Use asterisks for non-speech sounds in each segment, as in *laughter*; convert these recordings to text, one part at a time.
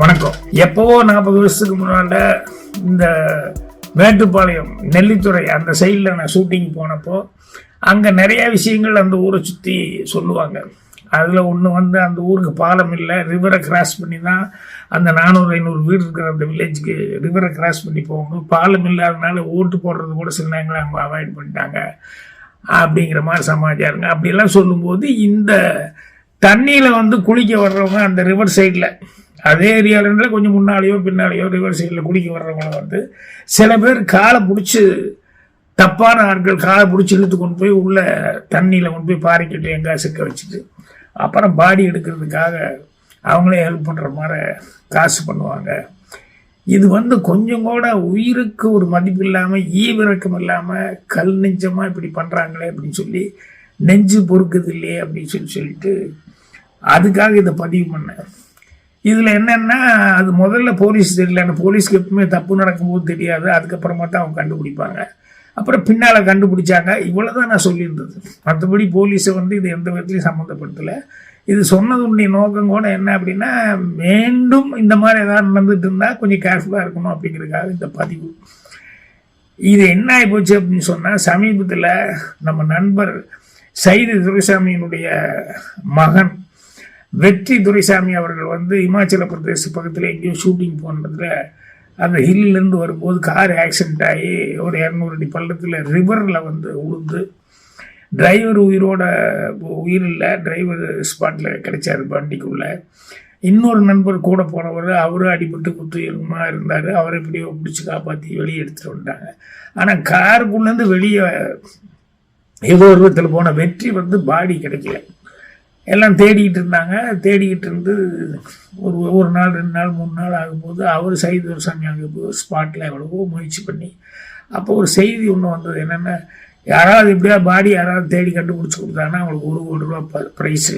வணக்கம். எப்போவோ நாற்பது வருஷத்துக்கு முன்னாண்ட இந்த மேட்டுப்பாளையம் நெல்லித்துறை அந்த சைடில் நான் ஷூட்டிங் போனப்போ அங்கே நிறைய விஷயங்கள் அந்த ஊரை சுற்றி சொல்லுவாங்க. அதில் ஒன்று வந்து அந்த ஊருக்கு பாலம் இல்லை ரிவரை கிராஸ் பண்ணி தான் அந்த நானூறு ஐநூறு வீடு இருக்கிற அந்த வில்லேஜுக்கு ரிவரை கிராஸ் பண்ணி போவாங்க பாலம் இல்லாதனால ஓட்டு போடுறது கூட சில நேரங்களை அவங்க அவாய்ட் பண்ணிட்டாங்க. அப்படிங்கிற மாதிரி சமாச்சாரங்க அப்படிலாம் சொல்லும்போது இந்த தண்ணியில் வந்து குளிக்க வர்றவங்க அந்த ரிவர் சைடில் அதே ஏரியாவில் கொஞ்சம் முன்னாலேயோ பின்னாலேயோ ரிவர் சைடில் குளிக்க வர்றவங்கள வந்து சில பேர் காலை பிடிச்சி தப்பான ஆட்கள் காலை பிடிச்சி இழுத்து கொண்டு போய் உள்ள தண்ணியில் கொண்டு போய் பாறைக்கிட்டு எங்கே சிக்க வச்சுட்டு அப்புறம் பாடி எடுக்கிறதுக்காக அவங்களே ஹெல்ப் பண்ணுற மாதிரி காசு பண்ணுவாங்க. இது வந்து கொஞ்சம் கூட உயிருக்கு ஒரு மதிப்பு இல்லாமல் ஈவிரக்கம் இல்லாமல் கல் நெஞ்சமாக இப்படி பண்ணுறாங்களே அப்படின்னு சொல்லி நெஞ்சு பொறுக்குது இல்லையே அப்படின்னு சொல்லி சொல்லிட்டு அதுக்காக இதை பதிவு பண்ணேன். இதில் என்னென்னா அது முதல்ல போலீஸ் தெரியல. அந்த போலீஸ்க்கு எப்பவுமே தப்பு நடக்கும்போது தெரியாது. அதுக்கப்புறமா தான் அவங்க கண்டுபிடிப்பாங்க. அப்புறம் பின்னால் கண்டுபிடிச்சாங்க. இவ்வளோ தான் நான் சொல்லியிருந்தது. மற்றபடி போலீஸை வந்து இது எந்த விதத்துலையும் சம்மந்தப்படுத்தலை. இது சொன்னதுடைய நோக்கம் கூட என்ன அப்படின்னா மீண்டும் இந்த மாதிரி ஏதாவது நடந்துட்டு இருந்தால் கொஞ்சம் கேர்ஃபுல்லாக இருக்கணும் அப்படிங்கிறதுக்காக இந்த பதிவு. இது என்ன ஆகி போச்சு அப்படின்னு சொன்னால் சமீபத்தில் நம்ம நண்பர் சைது துரைசாமியினுடைய மகன் வெற்றி துரைசாமி அவர்கள் வந்து இமாச்சல பிரதேச பக்கத்தில் எங்கேயோ ஷூட்டிங் போனதில் அந்த ஹில்லேருந்து வரும்போது கார் ஆக்சிடென்ட் ஆகி ஒரு இரநூறு அடி பள்ளத்தில் ரிவரில் வந்து உளுந்து டிரைவர் உயிரோட உயிர் இல்லை டிரைவர் ஸ்பாட்டில் கிடைச்சாரு வண்டிக்குள்ளே. இன்னொரு நண்பர் கூட போனவர் அவரும் அடிபட்டு குத்துயமாக இருந்தார் அவரை எப்படியோ பிடிச்சி காப்பாற்றி வெளியே எடுத்துகிட்டு வந்துட்டாங்க. ஆனால் காருக்குள்ளேருந்து வெளியே ஏதோ ஒரு விதத்தில் போன வெற்றி வந்து பாடி கிடைக்கல. எல்லாம் தேடிக்கிட்டு இருந்தாங்க. தேடிக்கிட்டு இருந்து ஒரு ஒரு நாள் ரெண்டு நாள் மூணு நாள் ஆகும்போது அவர் சைது ஒரு சாமி அங்கே ஸ்பாட்டில் எவ்வளவோ முயற்சி பண்ணி அப்போ ஒரு செய்தி ஒன்று வந்தது. என்னென்ன யாராவது எப்படியா பாடி யாராவது தேடி கண்டுபிடிச்சி கொடுத்தாங்கன்னா அவங்களுக்கு ஒரு கோடி ரூபா ப ப்ரைஸு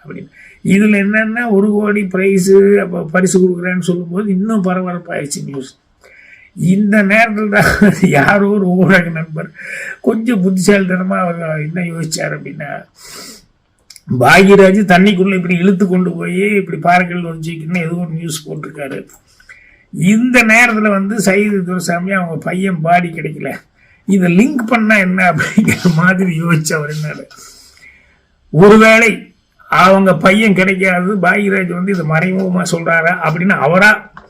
அப்படின்னு. இதில் என்னென்னா ஒரு கோடி ப்ரைஸு அப்போ பரிசு கொடுக்குறேன்னு சொல்லும்போது இன்னும் பரபரப்பாயிடுச்சு நியூஸ் இந்த நேரத்தில் தான் *laughs* யாரோ ஒரு ஊடக நண்பர் கொஞ்சம் புத்திசாலித்தனமாக அவர் என்ன யோசிச்சார் அப்படின்னா பாக்யராஜ் தண்ணிக்குள்ளே இப்படி இழுத்து கொண்டு போய் இப்படி பாறைகள் வச்சுக்கணும்னு ஏதோ ஒரு நியூஸ் போட்டிருக்காரு. இந்த நேரத்தில் வந்து சைது துரசாமி அவங்க பையன் பாடி கிடைக்கல. இதை லிங்க் பண்ணால் என்ன அப்படிங்கிற மாதிரி யோசிச்சவர் என்ன ஒருவேளை அவங்க பையன் கிடைக்காது பாக்யராஜ் வந்து இதை மறைமுகமாக சொல்கிறாரா அப்படின்னு அவராக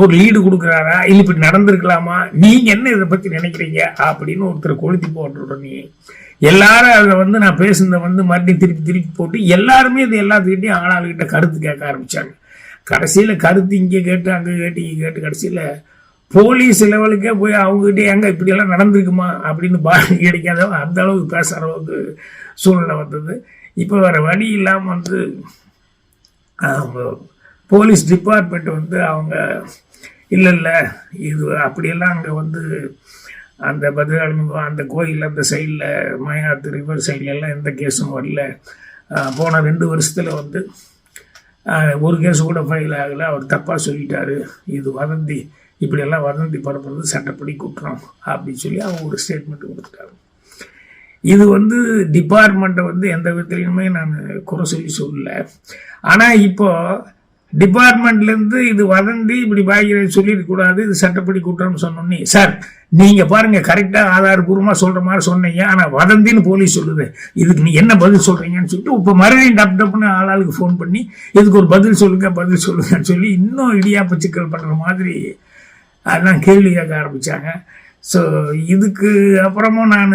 ஒரு லீடு கொடுக்குறாரா? இல்லை இப்படி நடந்திருக்கலாமா? நீங்கள் என்ன இதை பற்றி நினைக்கிறீங்க? அப்படின்னு ஒருத்தர் கொளுத்தி போட்டுற நீ. எல்லாரும் அதை வந்து நான் பேசுனதை வந்து மறுபடியும் திருப்பி திருப்பி போட்டு எல்லாருமே இது எல்லாத்துக்கிட்டையும் ஆளாளுக்கிட்ட கருத்து கேட்க ஆரம்பித்தாங்க கடைசியில் கருத்து இங்கே கேட்டு அங்கே கேட்டு இங்கே கேட்டு கடைசியில் போலீஸ் லெவலுக்கே போய் அவங்ககிட்ட எங்கே இப்படியெல்லாம் நடந்திருக்குமா? அப்படின்னு பாடி கிடைக்காதவங்க அந்த அளவுக்கு பேசுகிற அளவுக்கு சூழ்நிலை வந்தது. இப்போ வேறு வழி இல்லாமல் வந்து போலீஸ் டிபார்ட்மெண்ட் வந்து அவங்க இல்லை இல்லை இது அப்படியெல்லாம் அங்கே வந்து அந்த பத்ராளி அந்த கோயில் அந்த சைடில் மயாத்து ரிவர் சைட்லெல்லாம் எந்த கேஸும் வரல. போன ரெண்டு வருஷத்தில் வந்து ஒரு கேஸ் கூட ஃபைல் ஆகலை. அவர் தப்பாக சொல்லிட்டாரு. இது வதந்தி இப்படியெல்லாம் வதந்தி பரப்புறது சட்டப்படி குற்றம் அப்படின்னு சொல்லி அவங்க ஒரு ஸ்டேட்மெண்ட் கொடுத்துட்டாங்க. இது வந்து டிபார்ட்மெண்ட்டை வந்து எந்த விதத்துலையுமே நான் குறை சொல்லி சொல்லலை. ஆனால் இப்போ டிபார்ட்மெண்ட்லேருந்து இது வதந்தி இப்படி பாக்கியராஜ் சொல்லிடக்கூடாது இது சட்டப்படி குற்றம்னு சொன்னோன்னே சார் நீங்கள் பாருங்கள் கரெக்டாக ஆதாரபூர்வமாக சொல்கிற மாதிரி சொன்னீங்க ஆனால் வதந்தின்னு போலீஸ் சொல்லுது. இதுக்கு நீ என்ன பதில் சொல்கிறீங்கன்னு சொல்லிட்டு இப்போ மறுபடியும் டப் டப்னு ஆளாளுக்கு ஃபோன் பண்ணி இதுக்கு ஒரு பதில் சொல்லுங்க பதில் சொல்லுங்கன்னு சொல்லி இன்னும் இடியாப்ப சிக்கல் பண்ணுற மாதிரி அதான் கேள்வி கேட்க ஆரம்பித்தாங்க ஸோ இதுக்கு அப்புறமும் நான்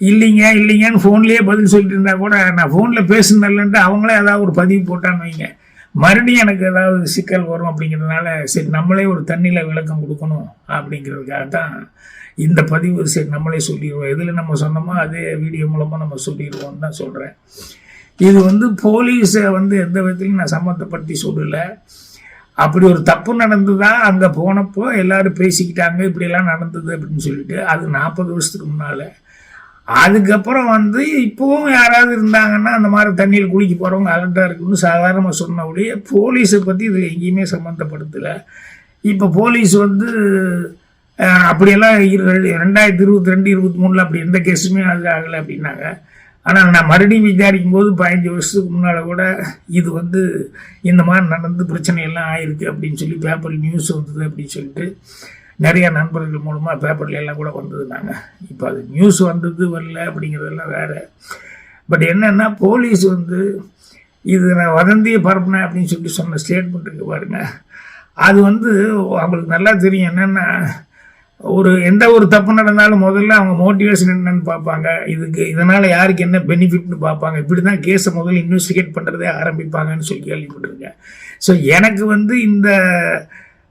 இல்லைங்க இல்லைங்கன்னு ஃபோன்லேயே பதில் சொல்லிட்டு இருந்தால் கூட நான் ஃபோனில் பேசுனதில்லன்ட்டு அவங்களே ஏதாவது ஒரு பதிவு போட்டான்னு வைங்க. மறுபடியும் எனக்கு ஏதாவது சிக்கல் வரும் அப்படிங்கிறதுனால சரி நம்மளே ஒரு தண்ணியில் விளக்கம் கொடுக்கணும் அப்படிங்கிறதுக்காக தான் இந்த பதிவு சரி நம்மளே சொல்லிடுவோம். எதில் நம்ம சொன்னோமோ அதே வீடியோ மூலமாக நம்ம சொல்லிடுவோம்னு தான் சொல்கிறேன் இது வந்து போலீஸை வந்து எந்த விதத்துலையும் நான் சம்மந்தப்படுத்தி சொல்லலை. அப்படி ஒரு தப்பு நடந்து தான் அங்கே போனப்போ எல்லாரும் பேசிக்கிட்டாங்க இப்படியெல்லாம் நடந்தது அப்படின்னு சொல்லிட்டு அது நாற்பது வருஷத்துக்கு முன்னால் அதுக்கப்புறம் வந்து இப்போவும் யாராவது இருந்தாங்கன்னா அந்த மாதிரி தண்ணியில் குளிக்க போகிறவங்க அலர்ட்டாக இருக்குன்னு சாதாரணமாக சொன்ன ஒழிய போலீஸை பற்றி இதில் எங்கேயுமே சம்மந்தப்படுத்தலை இப்போ போலீஸ் வந்து அப்படியெல்லாம் ரெண்டாயிரத்தி இருபத்தி ரெண்டு இருபத்தி மூணில் அப்படி எந்த கேஸுமே அது ஆகலை அப்படின்னாங்க. ஆனால் நான் மறுபடியும் விசாரிக்கும் போது பதினஞ்சு வருஷத்துக்கு முன்னால் கூட இது வந்து இந்த மாதிரி நடந்து பிரச்சனை எல்லாம் ஆயிருக்கு அப்படின்னு சொல்லி பேப்பர் நியூஸ் வந்தது அப்படின்னு சொல்லிட்டு நிறைய நண்பர்கள் மூலமாக பேப்பர்ல எல்லாம் கூட வந்தது நாங்கள் இப்போ அது நியூஸ் வந்தது வரல அப்படிங்கிறதெல்லாம் வேற. பட் என்னென்னா போலீஸ் வந்து இது நான் வதந்தியை பரப்புனேன் அப்படின்னு சொல்லிட்டு சொன்ன ஸ்டேட்மெண்ட் இருக்கு பாருங்க. அது வந்து அவங்களுக்கு நல்லா தெரியும் என்னென்னா ஒரு எந்த ஒரு தப்பு நடந்தாலும் முதல்ல அவங்க மோட்டிவேஷன் என்னன்னு பார்ப்பாங்க. இதுக்கு இதனால் யாருக்கு என்ன பெனிஃபிட்னு பார்ப்பாங்க. இப்படி தான் கேஸை முதல்ல இன்வெஸ்டிகேட் பண்ணுறதே ஆரம்பிப்பாங்கன்னு சொல்லி கேள்விப்பட்டிருக்கேன். ஸோ எனக்கு வந்து இந்த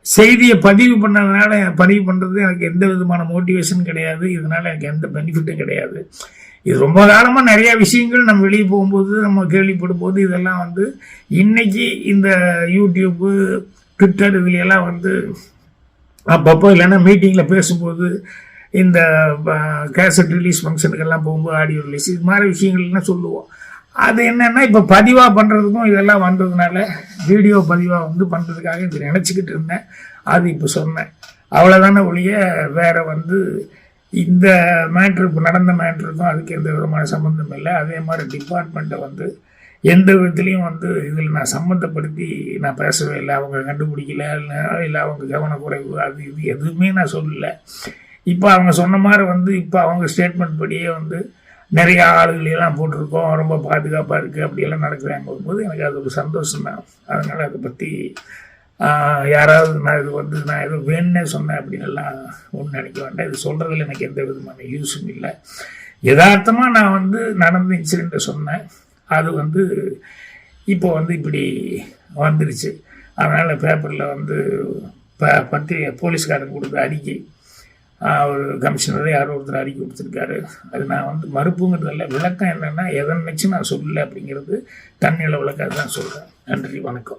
செய்தியை பதிவு பண்ணதுனால பதிவு பண்ணுறது எனக்கு எந்த விதமான மோட்டிவேஷன் கிடையாது. இதனால் எனக்கு எந்த பெனிஃபிட்டும் கிடையாது. இது ரொம்ப காலமாக நிறையா விஷயங்கள் நம்ம வெளியே போகும்போது நம்ம கேள்விப்படும் போது இதெல்லாம் வந்து இன்றைக்கி இந்த யூடியூப்பு ட்விட்டர் இதுலையெல்லாம் வந்து அப்பப்போ இல்லைன்னா மீட்டிங்கில் பேசும்போது இந்த கேசட் ரிலீஸ் ஃபங்க்ஷனுக்கெல்லாம் போகும்போது ஆடியோ ரிலீஸ் இது மாதிரி விஷயங்கள்லாம் சொல்லுவோம். அது என்னென்னா இப்போ பதிவாக பண்ணுறதுக்கும் இதெல்லாம் வந்ததுனால வீடியோ பதிவாக வந்து பண்ணுறதுக்காக இது நினச்சிக்கிட்டு இருந்தேன். அது இப்போ சொன்னேன். அவ்வளோதான ஒழிய வேற வந்து இந்த மேட்ரு இப்போ நடந்த மேட்ருக்கும் அதுக்கு எந்த விதமான சம்மந்தம் இல்லை. அதே மாதிரி டிபார்ட்மெண்ட்டை வந்து எந்த விதத்துலேயும் வந்து இதில் நான் சம்மந்தப்படுத்தி நான் பேசவே இல்லை. அவங்க கண்டுபிடிக்கல இல்லை இல்லை அவங்க கவனக்குறைவு அது இது எதுவுமே நான் சொல்லலை. இப்போ அவங்க சொன்ன மாதிரி வந்து இப்போ அவங்க ஸ்டேட்மெண்ட் படியே வந்து நிறைய ஆளுகளெல்லாம் போட்டிருக்கோம். ரொம்ப பாதுகாப்பாக இருக்குது அப்படியெல்லாம் நடக்கிறாங்க போது எனக்கு அது ஒரு சந்தோஷம் தான். அதனால் அதை பற்றி யாராவது நான் இது வந்து நான் எதுவும் வேணுன்னே சொன்னேன் அப்படின்னு ஒன்றும் நினைக்க வேண்டாம். இது சொல்கிறதுல எனக்கு எந்த விதமான யூஸும் இல்லை. யதார்த்தமாக நான் வந்து நடந்த இன்சிடெண்ட்டை சொன்னேன். அது வந்து இப்போ வந்து இப்படி வந்துருச்சு. அதனால் பேப்பரில் வந்து ப பத்திரிகை போலீஸ்காரன் கொடுத்த அறிக்கை ஒரு கமிஷனரை யாரோ ஒருத்தர் அறிக்கை கொடுத்துருக்காரு. அது நான் வந்து மறுப்புங்கிறதில்ல விளக்கம் என்னென்னா எதை நினச்சி நான் சொல்லலை அப்படிங்கிறது தண்ணியில் விளக்கம் தான் சொல்கிறேன் நன்றி வணக்கம்.